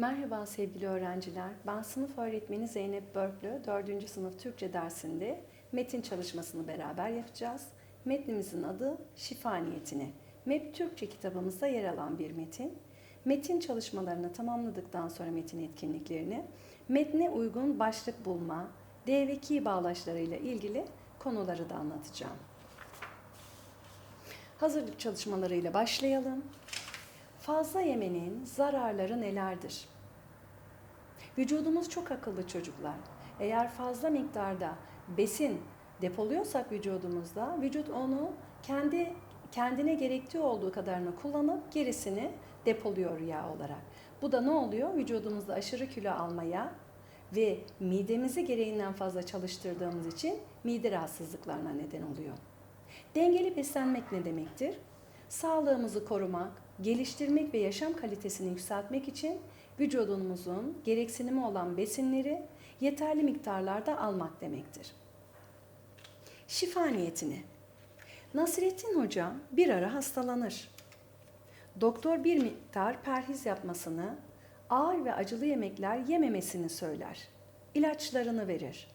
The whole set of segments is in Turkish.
Merhaba sevgili öğrenciler. Ben sınıf öğretmeni Zeynep Börklü. 4. sınıf Türkçe dersinde metin çalışmasını beraber yapacağız. Metnimizin adı Şifa Niyetine. MEP Türkçe kitabımızda yer alan bir metin. Metin çalışmalarını tamamladıktan sonra metin etkinliklerini metne uygun başlık bulma, D ve ki bağlaçlarıyla ilgili konuları da anlatacağım. Hazırlık çalışmalarıyla başlayalım. Fazla yemenin zararları nelerdir? Vücudumuz çok akıllı çocuklar. Eğer fazla miktarda besin depoluyorsak vücudumuzda, vücut onu kendi kendine gerektiği olduğu kadarını kullanıp gerisini depoluyor yağ olarak. Bu da ne oluyor? Vücudumuzda aşırı kilo almaya ve midemizi gereğinden fazla çalıştırdığımız için mide rahatsızlıklarına neden oluyor. Dengeli beslenmek ne demektir? Sağlığımızı korumak, geliştirmek ve yaşam kalitesini yükseltmek için vücudumuzun gereksinimi olan besinleri yeterli miktarlarda almak demektir. Şifa niyetini. Nasrettin Hoca bir ara hastalanır. Doktor bir miktar perhiz yapmasını, ağır ve acılı yemekler yememesini söyler. İlaçlarını verir.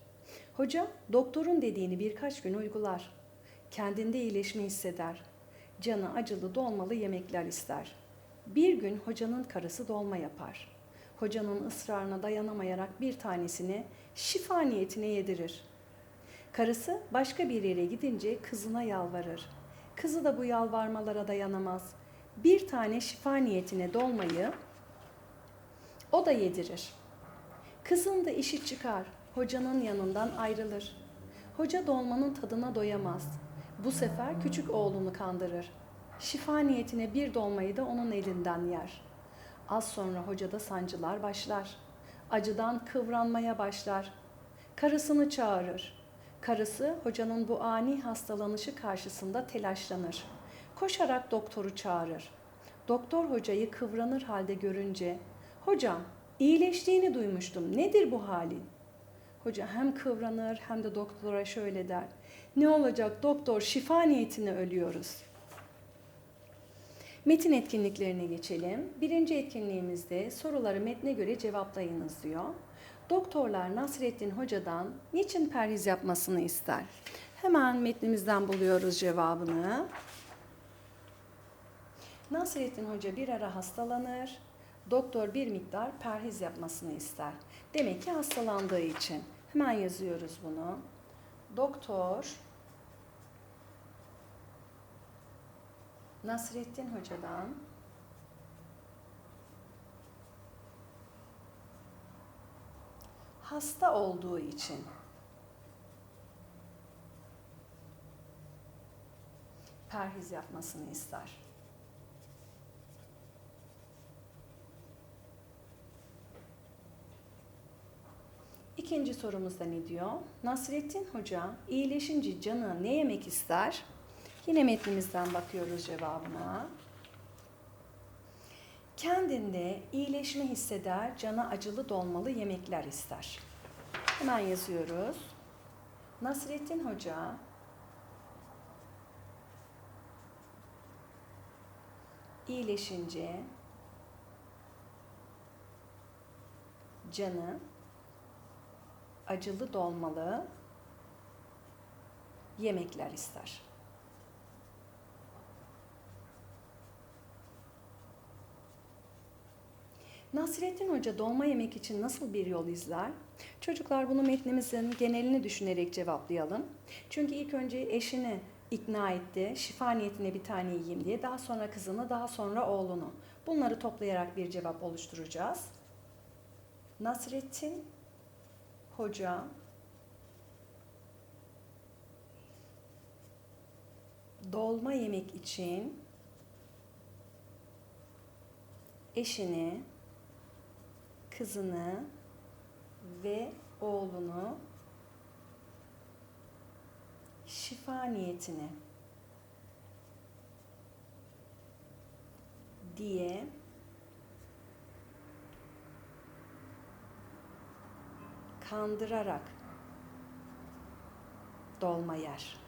Hoca doktorun dediğini birkaç gün uygular. Kendinde iyileşme hisseder canı acılı dolmalı yemekler ister. Bir gün hocanın karısı dolma yapar. Hocanın ısrarına dayanamayarak bir tanesini şifa niyetine yedirir. Karısı başka bir yere gidince kızına yalvarır. Kızı da bu yalvarmalara dayanamaz. Bir tane şifa niyetine dolmayı o da yedirir. Kızın da işi çıkar. Hocanın yanından ayrılır. Hoca dolmanın tadına doyamaz. Bu sefer küçük oğlunu kandırır. Şifa niyetine bir dolmayı da onun elinden yer. Az sonra hocada sancılar başlar. Acıdan kıvranmaya başlar. Karısını çağırır. Karısı hocanın bu ani hastalanışı karşısında telaşlanır. Koşarak doktoru çağırır. Doktor hocayı kıvranır halde görünce, "Hocam, iyileştiğini duymuştum. Nedir bu halin?" Hoca hem kıvranır hem de doktora şöyle der. Ne olacak doktor şifa niyetine ölüyoruz. Metin etkinliklerine geçelim. Birinci etkinliğimizde soruları metne göre cevaplayınız diyor. Doktorlar Nasrettin Hoca'dan niçin perhiz yapmasını ister? Hemen metnimizden buluyoruz cevabını. Nasrettin Hoca bir ara hastalanır. Doktor bir miktar perhiz yapmasını ister. Demek ki hastalandığı için. Hemen yazıyoruz bunu. Doktor Nasrettin Hoca'dan hasta olduğu için perhiz yapmasını ister. İkinci sorumuzda ne diyor? Nasrettin Hoca iyileşince canı ne yemek ister? Yine metnimizden bakıyoruz cevabına. Kendinde iyileşme hisseder, cana acılı dolmalı yemekler ister. Hemen yazıyoruz. Nasrettin Hoca iyileşince canı acılı dolmalı yemekler ister. Nasrettin Hoca dolma yemek için nasıl bir yol izler? Çocuklar bunu metnimizin genelini düşünerek cevaplayalım. Çünkü ilk önce eşini ikna etti, şifa niyetine bir tane yiyeyim diye. Daha sonra kızını, daha sonra oğlunu. Bunları toplayarak bir cevap oluşturacağız. Nasrettin Hoca dolma yemek için eşini kızını ve oğlunu şifa niyetine diye kandırarak dolma yer.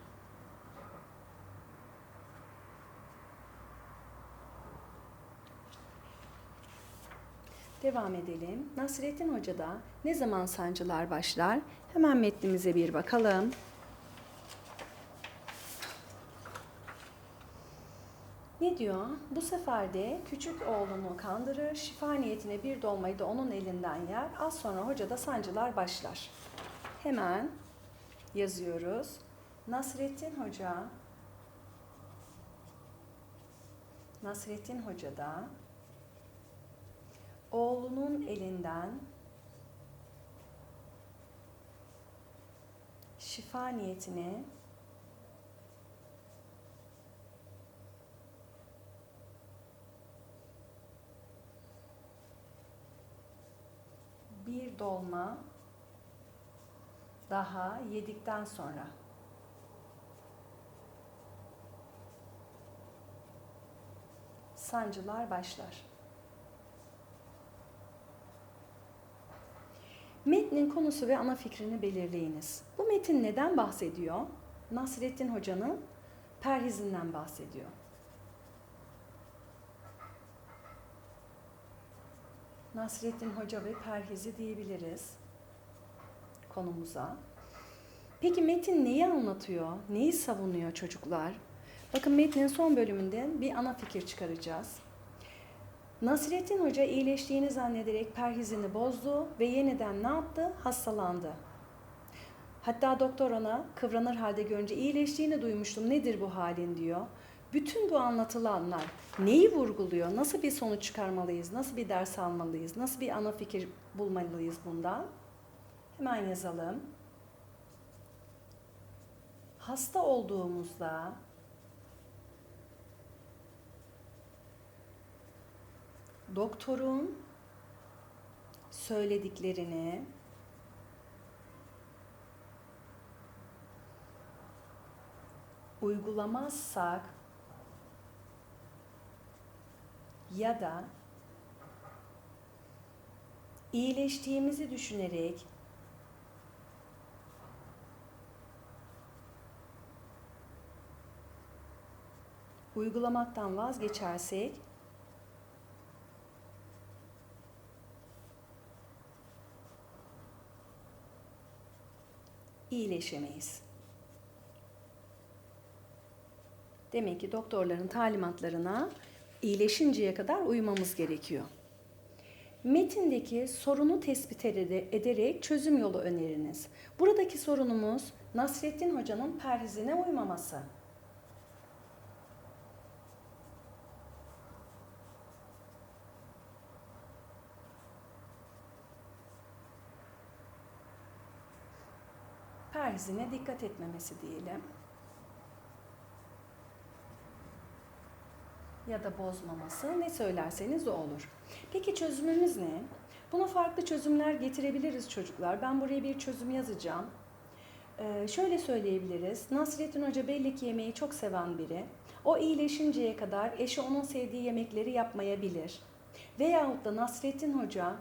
Devam edelim. Nasrettin Hoca'da ne zaman sancılar başlar? Hemen metnimize bir bakalım. Ne diyor? Bu sefer de küçük oğlunu kandırır, şifa niyetine bir dolmayı da onun elinden yer. Az sonra hocada sancılar başlar. Hemen yazıyoruz. Nasrettin Hoca Nasrettin Hoca da oğlunun elinden şifa niyetine bir dolma daha yedikten sonra sancılar başlar. Metnin konusu ve ana fikrini belirleyiniz. Bu metin neden bahsediyor? Nasrettin Hoca'nın perhizinden bahsediyor. Nasrettin Hoca ve perhizi diyebiliriz konumuza. Peki metin neyi anlatıyor? Neyi savunuyor çocuklar? Bakın metnin son bölümünden bir ana fikir çıkaracağız. Nasrettin Hoca iyileştiğini zannederek perhizini bozdu ve yeniden ne yaptı? Hastalandı. Hatta doktor ona kıvranır halde görünce iyileştiğini duymuştum nedir bu halin diyor. Bütün bu anlatılanlar neyi vurguluyor? Nasıl bir sonuç çıkarmalıyız? Nasıl bir ders almalıyız? Nasıl bir ana fikir bulmalıyız bundan? Hemen yazalım. Hasta olduğumuzda doktorun söylediklerini uygulamazsak ya da iyileştiğimizi düşünerek uygulamaktan vazgeçersek iyileşemeyiz. Demek ki doktorların talimatlarına iyileşinceye kadar uymamız gerekiyor. Metindeki sorunu tespit ederek çözüm yolu öneriniz. Buradaki sorunumuz Nasrettin Hoca'nın perhizine uymaması. Perhizine dikkat etmemesi diyelim. ya da bozmaması ne söylerseniz o olur. Peki çözümümüz ne? Buna farklı çözümler getirebiliriz çocuklar. Ben buraya bir çözüm yazacağım. Ee, şöyle söyleyebiliriz. Nasrettin Hoca belli ki yemeği çok seven biri. O iyileşinceye kadar eşi onun sevdiği yemekleri yapmayabilir. Veyahut da Nasrettin Hoca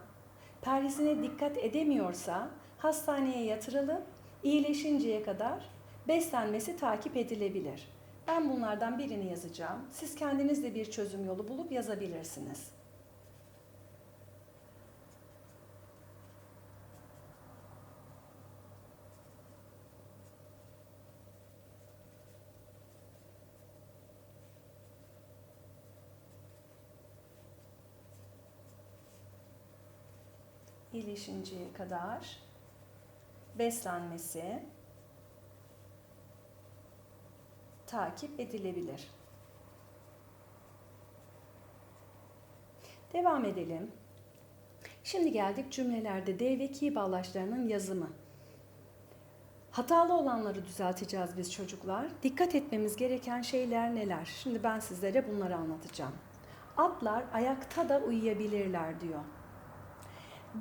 perhizine dikkat edemiyorsa hastaneye yatırılıp iyileşinceye kadar beslenmesi takip edilebilir. Ben bunlardan birini yazacağım. Siz kendiniz de bir çözüm yolu bulup yazabilirsiniz. iyileşinceye kadar beslenmesi, takip edilebilir. Devam edelim. Şimdi geldik cümlelerde D ve ki bağlaçlarının yazımı. Hatalı olanları düzelteceğiz biz çocuklar. Dikkat etmemiz gereken şeyler neler? Şimdi ben sizlere bunları anlatacağım. Atlar ayakta da uyuyabilirler diyor.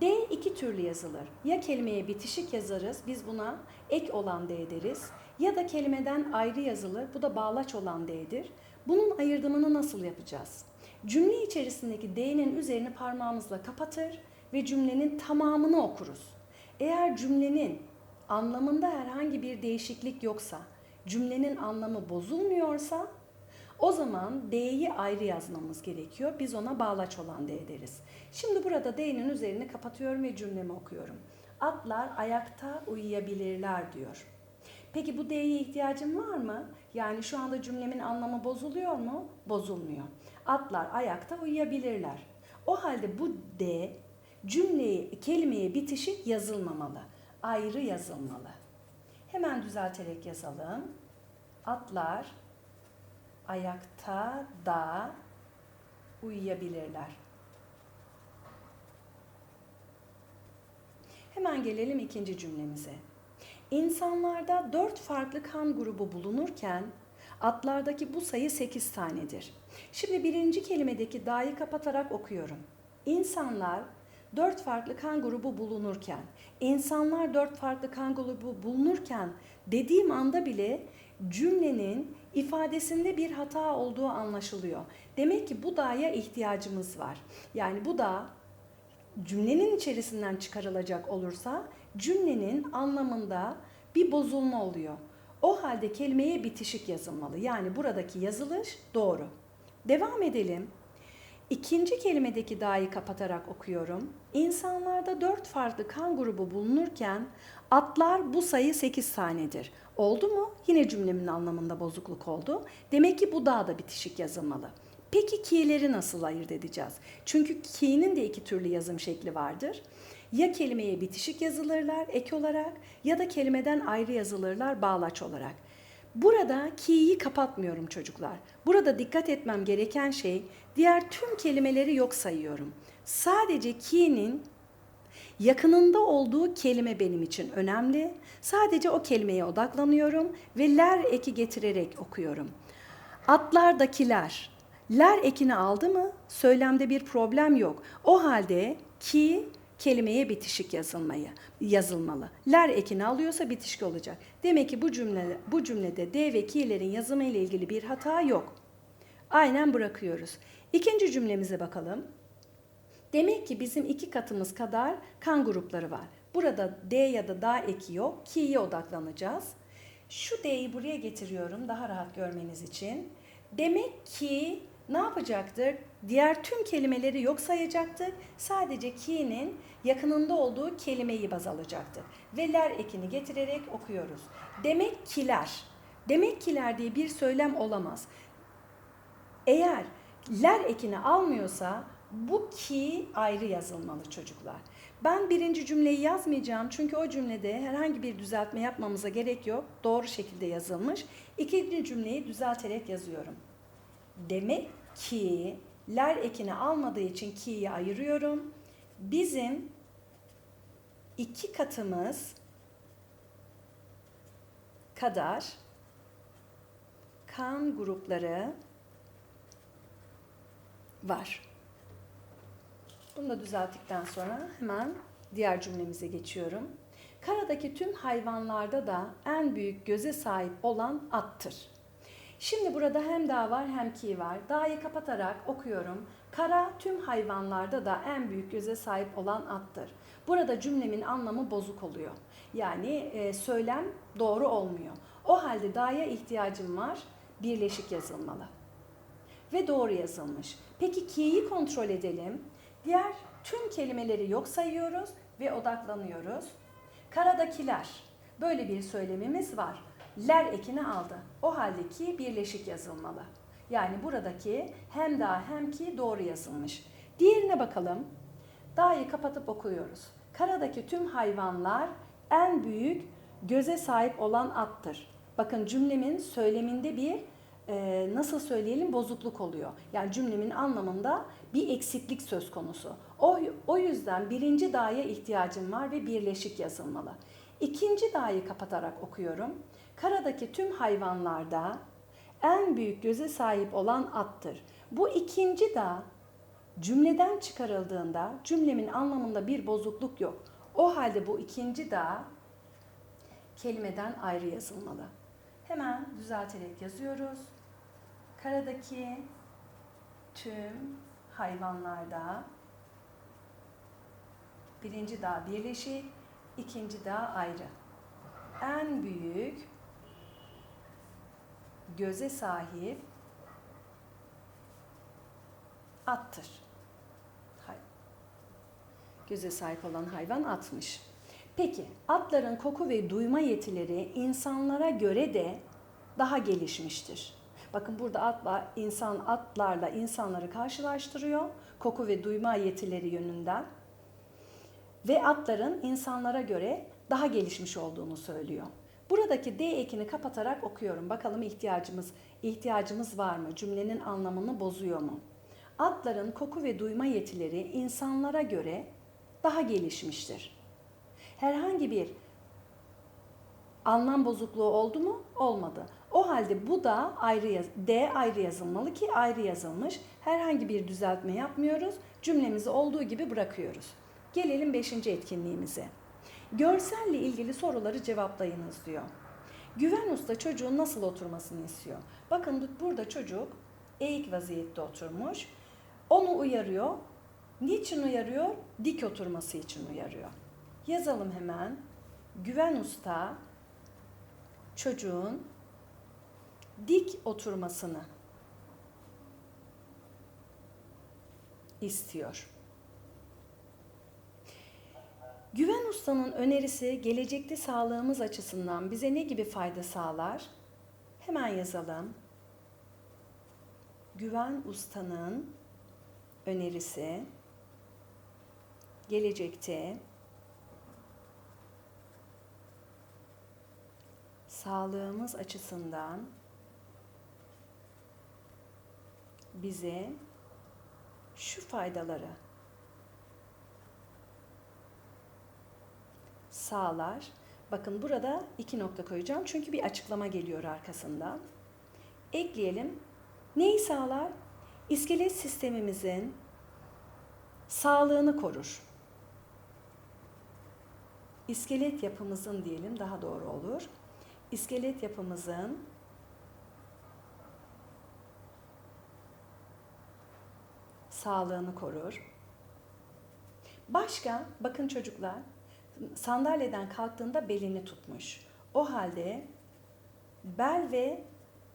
D iki türlü yazılır. Ya kelimeye bitişik yazarız, biz buna ek olan D deriz. Ya da kelimeden ayrı yazılır, bu da bağlaç olan D'dir. Bunun ayırdımını nasıl yapacağız? Cümle içerisindeki D'nin üzerini parmağımızla kapatır ve cümlenin tamamını okuruz. Eğer cümlenin anlamında herhangi bir değişiklik yoksa, cümlenin anlamı bozulmuyorsa O zaman D'yi ayrı yazmamız gerekiyor. Biz ona bağlaç olan D deriz. Şimdi burada D'nin üzerini kapatıyorum ve cümlemi okuyorum. Atlar ayakta uyuyabilirler diyor. Peki bu D'ye ihtiyacım var mı? Yani şu anda cümlemin anlamı bozuluyor mu? Bozulmuyor. Atlar ayakta uyuyabilirler. O halde bu D cümleyi, kelimeye bitişik yazılmamalı. Ayrı yazılmalı. Hemen düzelterek yazalım. Atlar ayakta da uyuyabilirler. Hemen gelelim ikinci cümlemize. İnsanlarda dört farklı kan grubu bulunurken atlardaki bu sayı sekiz tanedir. Şimdi birinci kelimedeki da'yı kapatarak okuyorum. İnsanlar dört farklı kan grubu bulunurken, insanlar dört farklı kan grubu bulunurken dediğim anda bile cümlenin ifadesinde bir hata olduğu anlaşılıyor. Demek ki bu da'ya ihtiyacımız var. Yani bu da cümlenin içerisinden çıkarılacak olursa cümlenin anlamında bir bozulma oluyor. O halde kelimeye bitişik yazılmalı. Yani buradaki yazılış doğru. Devam edelim. İkinci kelimedeki da'yı kapatarak okuyorum. İnsanlarda dört farklı kan grubu bulunurken atlar bu sayı sekiz tanedir. Oldu mu? Yine cümlemin anlamında bozukluk oldu. Demek ki bu da da bitişik yazılmalı. Peki ki'leri nasıl ayırt edeceğiz? Çünkü ki'nin de iki türlü yazım şekli vardır. Ya kelimeye bitişik yazılırlar ek olarak ya da kelimeden ayrı yazılırlar bağlaç olarak. Burada ki'yi kapatmıyorum çocuklar. Burada dikkat etmem gereken şey diğer tüm kelimeleri yok sayıyorum. Sadece ki'nin yakınında olduğu kelime benim için önemli. Sadece o kelimeye odaklanıyorum ve ler eki getirerek okuyorum. Atlardakiler, ler ekini aldı mı söylemde bir problem yok. O halde ki kelimeye bitişik yazılmayı yazılmalı. Ler ekini alıyorsa bitişik olacak. Demek ki bu cümle bu cümlede d ve ki'lerin yazımı ile ilgili bir hata yok. Aynen bırakıyoruz. İkinci cümlemize bakalım. Demek ki bizim iki katımız kadar kan grupları var. Burada D ya da da eki yok. Ki'ye odaklanacağız. Şu D'yi buraya getiriyorum daha rahat görmeniz için. Demek ki ne yapacaktır? Diğer tüm kelimeleri yok sayacaktır. Sadece ki'nin yakınında olduğu kelimeyi baz alacaktır. Ve ler ekini getirerek okuyoruz. Demek kiler. Demek kiler diye bir söylem olamaz. Eğer ler ekini almıyorsa bu ki ayrı yazılmalı çocuklar. Ben birinci cümleyi yazmayacağım çünkü o cümlede herhangi bir düzeltme yapmamıza gerek yok. Doğru şekilde yazılmış. İkinci cümleyi düzelterek yazıyorum. Demek ki ler ekini almadığı için ki'yi ayırıyorum. Bizim iki katımız kadar kan grupları var. Bunu da düzelttikten sonra hemen diğer cümlemize geçiyorum. Karadaki tüm hayvanlarda da en büyük göze sahip olan attır. Şimdi burada hem da var hem ki var. Da'yı kapatarak okuyorum. Kara tüm hayvanlarda da en büyük göze sahip olan attır. Burada cümlemin anlamı bozuk oluyor. Yani e, söylem doğru olmuyor. O halde da'ya ihtiyacım var. Birleşik yazılmalı. Ve doğru yazılmış. Peki ki'yi kontrol edelim. Diğer tüm kelimeleri yok sayıyoruz ve odaklanıyoruz. Karadakiler. Böyle bir söylemimiz var. Ler ekini aldı. O halde ki birleşik yazılmalı. Yani buradaki hem da hem ki doğru yazılmış. Diğerine bakalım. Da'yı kapatıp okuyoruz. Karadaki tüm hayvanlar en büyük göze sahip olan attır. Bakın cümlemin söyleminde bir e, nasıl söyleyelim bozukluk oluyor. Yani cümlemin anlamında bir eksiklik söz konusu. O, o yüzden birinci da'ya ihtiyacım var ve birleşik yazılmalı. İkinci da'yı kapatarak okuyorum. Karadaki tüm hayvanlarda en büyük göze sahip olan attır. Bu ikinci da cümleden çıkarıldığında cümlemin anlamında bir bozukluk yok. O halde bu ikinci da kelimeden ayrı yazılmalı. Hemen düzelterek yazıyoruz. Karadaki tüm hayvanlarda birinci dağ birleşik, ikinci dağ ayrı. En büyük göze sahip attır. Göze sahip olan hayvan atmış. Peki atların koku ve duyma yetileri insanlara göre de daha gelişmiştir. Bakın burada atla insan atlarla insanları karşılaştırıyor koku ve duyma yetileri yönünden ve atların insanlara göre daha gelişmiş olduğunu söylüyor. Buradaki D ekini kapatarak okuyorum. Bakalım ihtiyacımız ihtiyacımız var mı? Cümlenin anlamını bozuyor mu? Atların koku ve duyma yetileri insanlara göre daha gelişmiştir. Herhangi bir anlam bozukluğu oldu mu? Olmadı. O halde bu da ayrı yaz D ayrı yazılmalı ki ayrı yazılmış. Herhangi bir düzeltme yapmıyoruz. Cümlemizi olduğu gibi bırakıyoruz. Gelelim 5. etkinliğimize. Görselle ilgili soruları cevaplayınız diyor. Güven usta çocuğun nasıl oturmasını istiyor. Bakın burada çocuk eğik vaziyette oturmuş. Onu uyarıyor. Niçin uyarıyor? Dik oturması için uyarıyor. Yazalım hemen. Güven usta çocuğun dik oturmasını istiyor. Güven ustanın önerisi gelecekte sağlığımız açısından bize ne gibi fayda sağlar? Hemen yazalım. Güven ustanın önerisi gelecekte sağlığımız açısından bize şu faydaları sağlar. Bakın burada iki nokta koyacağım çünkü bir açıklama geliyor arkasından. Ekleyelim. Neyi sağlar? İskelet sistemimizin sağlığını korur. İskelet yapımızın diyelim daha doğru olur. İskelet yapımızın sağlığını korur. Başka, bakın çocuklar, sandalyeden kalktığında belini tutmuş. O halde bel ve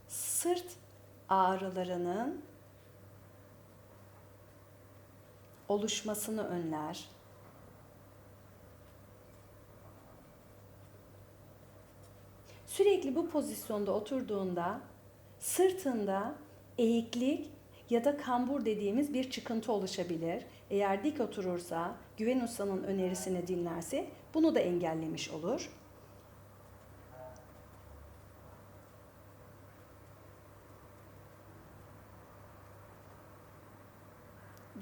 sırt ağrılarının oluşmasını önler. Sürekli bu pozisyonda oturduğunda sırtında eğiklik ya da kambur dediğimiz bir çıkıntı oluşabilir. Eğer dik oturursa, güven ustanın önerisini dinlerse bunu da engellemiş olur.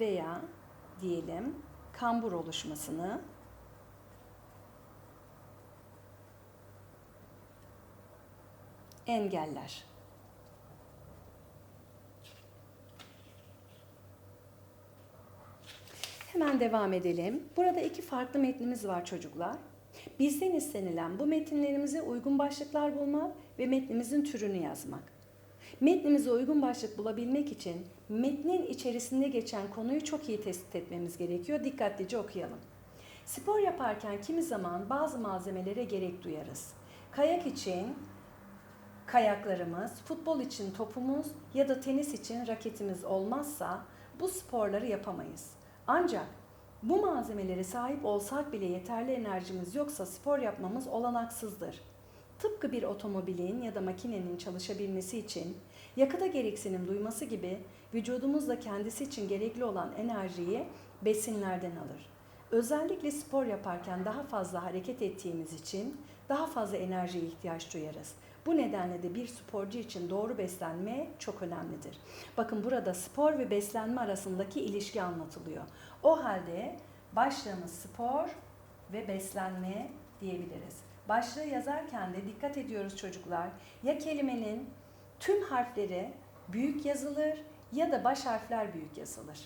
Veya diyelim kambur oluşmasını engeller. Hemen devam edelim. Burada iki farklı metnimiz var çocuklar. Bizden istenilen bu metinlerimize uygun başlıklar bulmak ve metnimizin türünü yazmak. Metnimize uygun başlık bulabilmek için metnin içerisinde geçen konuyu çok iyi tespit etmemiz gerekiyor. Dikkatlice okuyalım. Spor yaparken kimi zaman bazı malzemelere gerek duyarız. Kayak için kayaklarımız, futbol için topumuz ya da tenis için raketimiz olmazsa bu sporları yapamayız. Ancak bu malzemelere sahip olsak bile yeterli enerjimiz yoksa spor yapmamız olanaksızdır. Tıpkı bir otomobilin ya da makinenin çalışabilmesi için yakıta gereksinim duyması gibi vücudumuz da kendisi için gerekli olan enerjiyi besinlerden alır. Özellikle spor yaparken daha fazla hareket ettiğimiz için daha fazla enerjiye ihtiyaç duyarız. Bu nedenle de bir sporcu için doğru beslenme çok önemlidir. Bakın burada spor ve beslenme arasındaki ilişki anlatılıyor. O halde başlığımız spor ve beslenme diyebiliriz. Başlığı yazarken de dikkat ediyoruz çocuklar. Ya kelimenin tüm harfleri büyük yazılır ya da baş harfler büyük yazılır.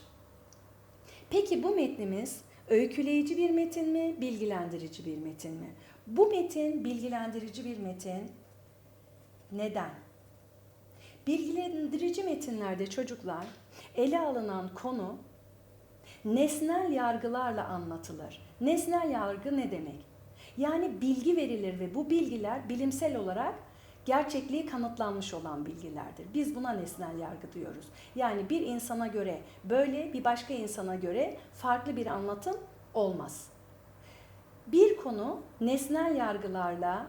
Peki bu metnimiz öyküleyici bir metin mi, bilgilendirici bir metin mi? Bu metin bilgilendirici bir metin. Neden? Bilgilendirici metinlerde çocuklar ele alınan konu nesnel yargılarla anlatılır. Nesnel yargı ne demek? Yani bilgi verilir ve bu bilgiler bilimsel olarak gerçekliği kanıtlanmış olan bilgilerdir. Biz buna nesnel yargı diyoruz. Yani bir insana göre böyle, bir başka insana göre farklı bir anlatım olmaz. Bir konu nesnel yargılarla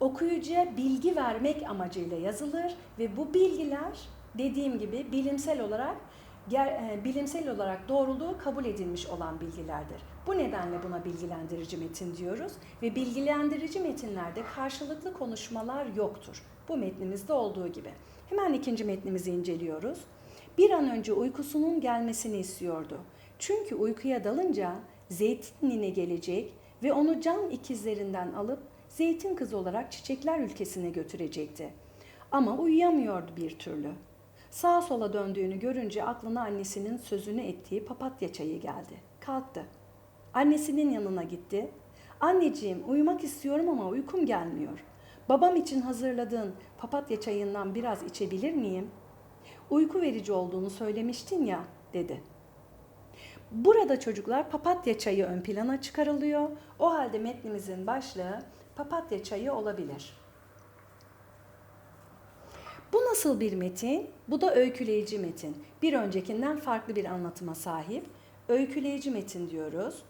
okuyucuya bilgi vermek amacıyla yazılır ve bu bilgiler dediğim gibi bilimsel olarak e, bilimsel olarak doğruluğu kabul edilmiş olan bilgilerdir. Bu nedenle buna bilgilendirici metin diyoruz ve bilgilendirici metinlerde karşılıklı konuşmalar yoktur. Bu metnimizde olduğu gibi. Hemen ikinci metnimizi inceliyoruz. Bir an önce uykusunun gelmesini istiyordu. Çünkü uykuya dalınca zeytin nine gelecek ve onu can ikizlerinden alıp zeytin kız olarak çiçekler ülkesine götürecekti. Ama uyuyamıyordu bir türlü. Sağa sola döndüğünü görünce aklına annesinin sözünü ettiği papatya çayı geldi. Kalktı. Annesinin yanına gitti. Anneciğim uyumak istiyorum ama uykum gelmiyor. Babam için hazırladığın papatya çayından biraz içebilir miyim? Uyku verici olduğunu söylemiştin ya dedi. Burada çocuklar papatya çayı ön plana çıkarılıyor. O halde metnimizin başlığı papatya çayı olabilir. Bu nasıl bir metin? Bu da öyküleyici metin. Bir öncekinden farklı bir anlatıma sahip. Öyküleyici metin diyoruz.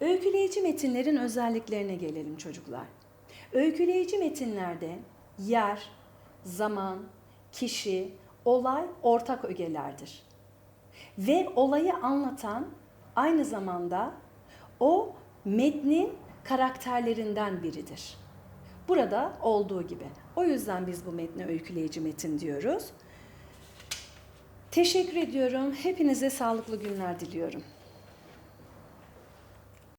Öyküleyici metinlerin özelliklerine gelelim çocuklar. Öyküleyici metinlerde yer, zaman, kişi, olay ortak ögelerdir. Ve olayı anlatan aynı zamanda o metnin karakterlerinden biridir. Burada olduğu gibi. O yüzden biz bu metne öyküleyici metin diyoruz. Teşekkür ediyorum. Hepinize sağlıklı günler diliyorum.